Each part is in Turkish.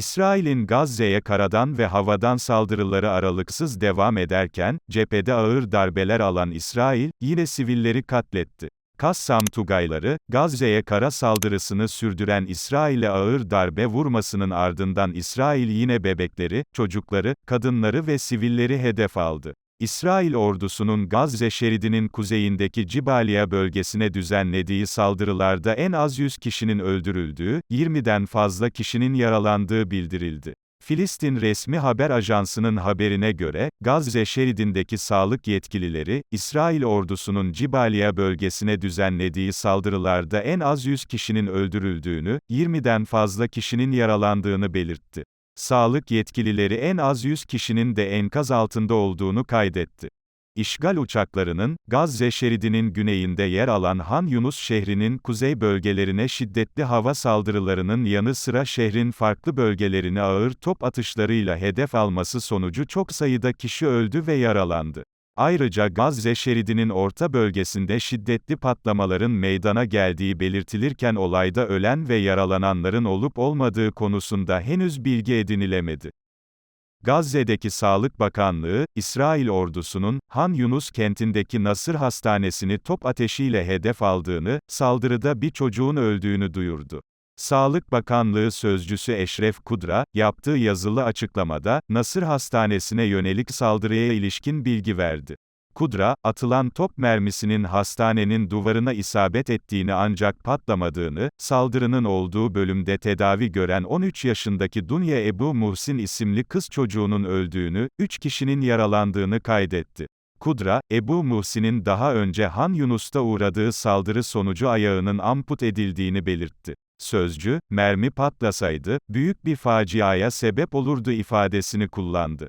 İsrail'in Gazze'ye karadan ve havadan saldırıları aralıksız devam ederken, cephede ağır darbeler alan İsrail, yine sivilleri katletti. Kassam Tugayları, Gazze'ye kara saldırısını sürdüren İsrail'e ağır darbe vurmasının ardından İsrail yine bebekleri, çocukları, kadınları ve sivilleri hedef aldı. İsrail ordusunun Gazze şeridinin kuzeyindeki Cibaliya bölgesine düzenlediği saldırılarda en az 100 kişinin öldürüldüğü, 20'den fazla kişinin yaralandığı bildirildi. Filistin resmi haber ajansının haberine göre, Gazze şeridindeki sağlık yetkilileri, İsrail ordusunun Cibaliya bölgesine düzenlediği saldırılarda en az 100 kişinin öldürüldüğünü, 20'den fazla kişinin yaralandığını belirtti. Sağlık yetkilileri en az 100 kişinin de enkaz altında olduğunu kaydetti. İşgal uçaklarının, Gazze şeridinin güneyinde yer alan Han Yunus şehrinin kuzey bölgelerine şiddetli hava saldırılarının yanı sıra şehrin farklı bölgelerini ağır top atışlarıyla hedef alması sonucu çok sayıda kişi öldü ve yaralandı. Ayrıca Gazze şeridinin orta bölgesinde şiddetli patlamaların meydana geldiği belirtilirken olayda ölen ve yaralananların olup olmadığı konusunda henüz bilgi edinilemedi. Gazze'deki Sağlık Bakanlığı, İsrail ordusunun, Han Yunus kentindeki Nasır Hastanesi'ni top ateşiyle hedef aldığını, saldırıda bir çocuğun öldüğünü duyurdu. Sağlık Bakanlığı Sözcüsü Eşref Kudra, yaptığı yazılı açıklamada, Nasır Hastanesi'ne yönelik saldırıya ilişkin bilgi verdi. Kudra, atılan top mermisinin hastanenin duvarına isabet ettiğini ancak patlamadığını, saldırının olduğu bölümde tedavi gören 13 yaşındaki Dunya Ebu Muhsin isimli kız çocuğunun öldüğünü, 3 kişinin yaralandığını kaydetti. Kudra, Ebu Muhsin'in daha önce Han Yunus'ta uğradığı saldırı sonucu ayağının amput edildiğini belirtti. Sözcü, mermi patlasaydı, büyük bir faciaya sebep olurdu ifadesini kullandı.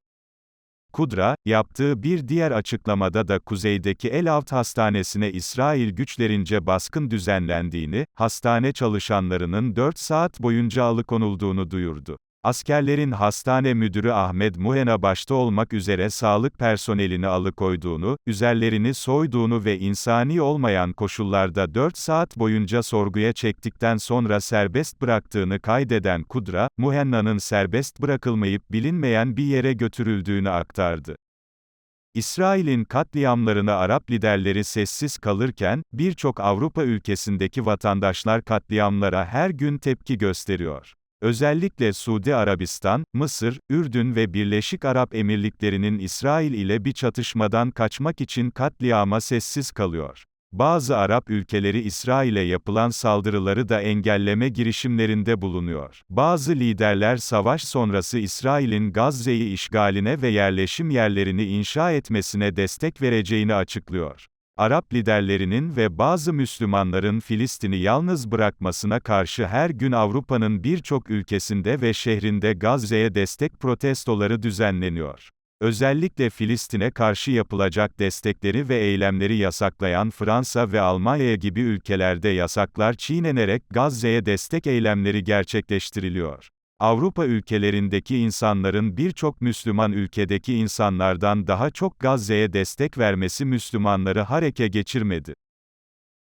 Kudra, yaptığı bir diğer açıklamada da kuzeydeki Elavt Hastanesi'ne İsrail güçlerince baskın düzenlendiğini, hastane çalışanlarının 4 saat boyunca alıkonulduğunu duyurdu. Askerlerin hastane müdürü Ahmet Muhena başta olmak üzere sağlık personelini alıkoyduğunu, üzerlerini soyduğunu ve insani olmayan koşullarda 4 saat boyunca sorguya çektikten sonra serbest bıraktığını kaydeden Kudra, Muhenna'nın serbest bırakılmayıp bilinmeyen bir yere götürüldüğünü aktardı. İsrail'in katliamlarına Arap liderleri sessiz kalırken, birçok Avrupa ülkesindeki vatandaşlar katliamlara her gün tepki gösteriyor. Özellikle Suudi Arabistan, Mısır, Ürdün ve Birleşik Arap Emirlikleri'nin İsrail ile bir çatışmadan kaçmak için katliama sessiz kalıyor. Bazı Arap ülkeleri İsrail'e yapılan saldırıları da engelleme girişimlerinde bulunuyor. Bazı liderler savaş sonrası İsrail'in Gazze'yi işgaline ve yerleşim yerlerini inşa etmesine destek vereceğini açıklıyor. Arap liderlerinin ve bazı Müslümanların Filistin'i yalnız bırakmasına karşı her gün Avrupa'nın birçok ülkesinde ve şehrinde Gazze'ye destek protestoları düzenleniyor. Özellikle Filistin'e karşı yapılacak destekleri ve eylemleri yasaklayan Fransa ve Almanya gibi ülkelerde yasaklar çiğnenerek Gazze'ye destek eylemleri gerçekleştiriliyor. Avrupa ülkelerindeki insanların birçok Müslüman ülkedeki insanlardan daha çok Gazze'ye destek vermesi Müslümanları hareke geçirmedi.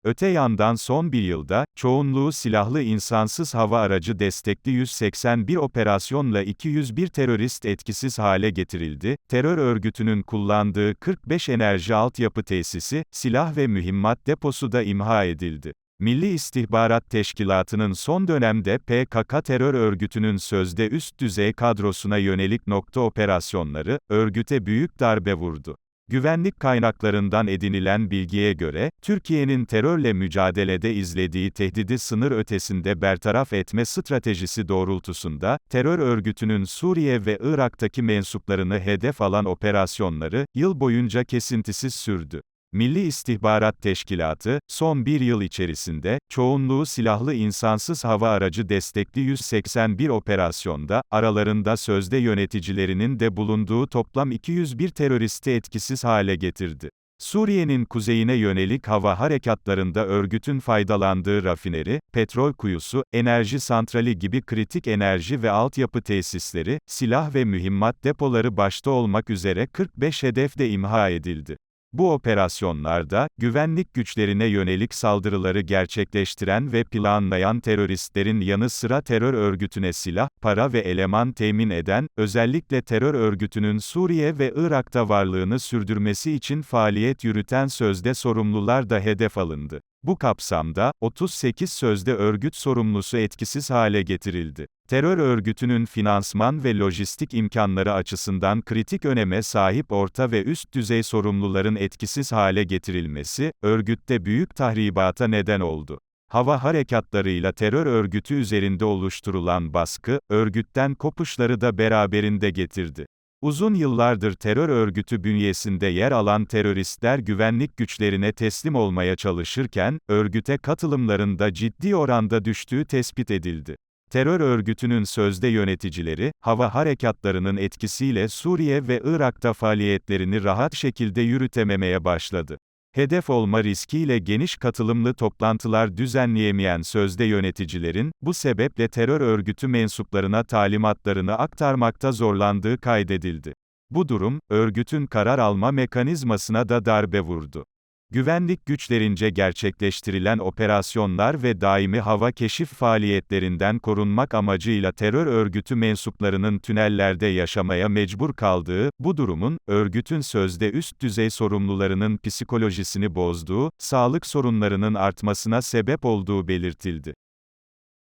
Öte yandan son bir yılda, çoğunluğu silahlı insansız hava aracı destekli 181 operasyonla 201 terörist etkisiz hale getirildi, terör örgütünün kullandığı 45 enerji altyapı tesisi, silah ve mühimmat deposu da imha edildi. Milli İstihbarat Teşkilatı'nın son dönemde PKK terör örgütünün sözde üst düzey kadrosuna yönelik nokta operasyonları, örgüte büyük darbe vurdu. Güvenlik kaynaklarından edinilen bilgiye göre, Türkiye'nin terörle mücadelede izlediği tehdidi sınır ötesinde bertaraf etme stratejisi doğrultusunda, terör örgütünün Suriye ve Irak'taki mensuplarını hedef alan operasyonları, yıl boyunca kesintisiz sürdü. Milli İstihbarat Teşkilatı, son bir yıl içerisinde, çoğunluğu silahlı insansız hava aracı destekli 181 operasyonda, aralarında sözde yöneticilerinin de bulunduğu toplam 201 teröristi etkisiz hale getirdi. Suriye'nin kuzeyine yönelik hava harekatlarında örgütün faydalandığı rafineri, petrol kuyusu, enerji santrali gibi kritik enerji ve altyapı tesisleri, silah ve mühimmat depoları başta olmak üzere 45 hedef de imha edildi. Bu operasyonlarda, güvenlik güçlerine yönelik saldırıları gerçekleştiren ve planlayan teröristlerin yanı sıra terör örgütüne silah, para ve eleman temin eden, özellikle terör örgütünün Suriye ve Irak'ta varlığını sürdürmesi için faaliyet yürüten sözde sorumlular da hedef alındı. Bu kapsamda, 38 sözde örgüt sorumlusu etkisiz hale getirildi. Terör örgütünün finansman ve lojistik imkanları açısından kritik öneme sahip orta ve üst düzey sorumluların etkisiz hale getirilmesi, örgütte büyük tahribata neden oldu. Hava harekatlarıyla terör örgütü üzerinde oluşturulan baskı, örgütten kopuşları da beraberinde getirdi. Uzun yıllardır terör örgütü bünyesinde yer alan teröristler güvenlik güçlerine teslim olmaya çalışırken, örgüte katılımlarında ciddi oranda düştüğü tespit edildi. Terör örgütünün sözde yöneticileri, hava harekatlarının etkisiyle Suriye ve Irak'ta faaliyetlerini rahat şekilde yürütememeye başladı. Hedef olma riskiyle geniş katılımlı toplantılar düzenleyemeyen sözde yöneticilerin, bu sebeple terör örgütü mensuplarına talimatlarını aktarmakta zorlandığı kaydedildi. Bu durum, örgütün karar alma mekanizmasına da darbe vurdu. Güvenlik güçlerince gerçekleştirilen operasyonlar ve daimi hava keşif faaliyetlerinden korunmak amacıyla terör örgütü mensuplarının tünellerde yaşamaya mecbur kaldığı, bu durumun, örgütün sözde üst düzey sorumlularının psikolojisini bozduğu, sağlık sorunlarının artmasına sebep olduğu belirtildi.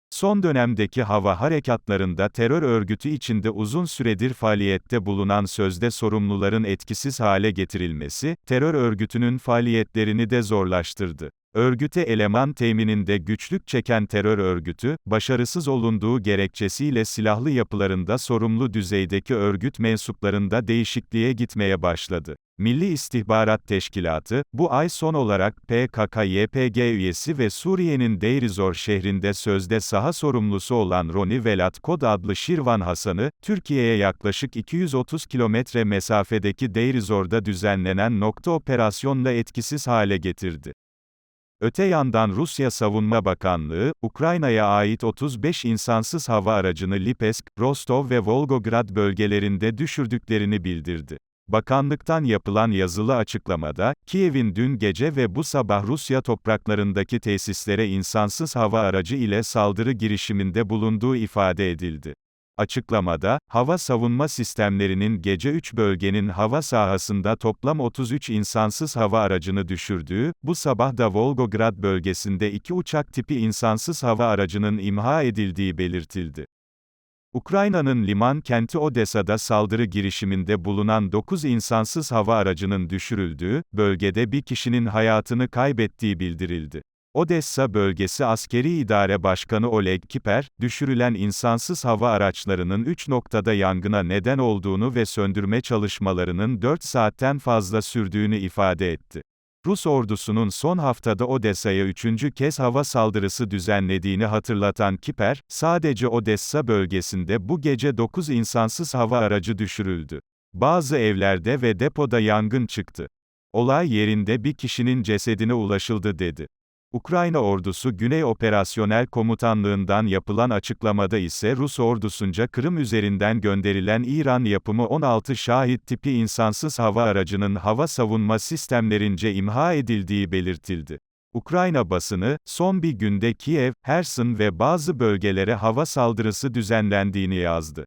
Son dönemdeki hava harekatlarında terör örgütü içinde uzun süredir faaliyette bulunan sözde sorumluların etkisiz hale getirilmesi, terör örgütünün faaliyetlerini de zorlaştırdı. Örgüte eleman temininde güçlük çeken terör örgütü, başarısız olunduğu gerekçesiyle silahlı yapılarında sorumlu düzeydeki örgüt mensuplarında değişikliğe gitmeye başladı. Milli İstihbarat Teşkilatı, bu ay son olarak PKK-YPG üyesi ve Suriye'nin Deirizor şehrinde sözde saha sorumlusu olan Roni Velat Kod adlı Şirvan Hasan'ı, Türkiye'ye yaklaşık 230 kilometre mesafedeki Deirizor'da düzenlenen nokta operasyonla etkisiz hale getirdi. Öte yandan Rusya Savunma Bakanlığı, Ukrayna'ya ait 35 insansız hava aracını Lipesk, Rostov ve Volgograd bölgelerinde düşürdüklerini bildirdi. Bakanlıktan yapılan yazılı açıklamada, Kiev'in dün gece ve bu sabah Rusya topraklarındaki tesislere insansız hava aracı ile saldırı girişiminde bulunduğu ifade edildi. Açıklamada, hava savunma sistemlerinin gece 3 bölgenin hava sahasında toplam 33 insansız hava aracını düşürdüğü, bu sabah da Volgograd bölgesinde iki uçak tipi insansız hava aracının imha edildiği belirtildi. Ukrayna'nın liman kenti Odessa'da saldırı girişiminde bulunan 9 insansız hava aracının düşürüldüğü, bölgede bir kişinin hayatını kaybettiği bildirildi. Odessa Bölgesi Askeri İdare Başkanı Oleg Kiper, düşürülen insansız hava araçlarının 3 noktada yangına neden olduğunu ve söndürme çalışmalarının 4 saatten fazla sürdüğünü ifade etti. Rus ordusunun son haftada Odessa'ya üçüncü kez hava saldırısı düzenlediğini hatırlatan Kiper, sadece Odessa bölgesinde bu gece 9 insansız hava aracı düşürüldü. Bazı evlerde ve depoda yangın çıktı. Olay yerinde bir kişinin cesedine ulaşıldı dedi. Ukrayna ordusu Güney Operasyonel Komutanlığından yapılan açıklamada ise Rus ordusunca Kırım üzerinden gönderilen İran yapımı 16 şahit tipi insansız hava aracının hava savunma sistemlerince imha edildiği belirtildi. Ukrayna basını, son bir günde Kiev, Herson ve bazı bölgelere hava saldırısı düzenlendiğini yazdı.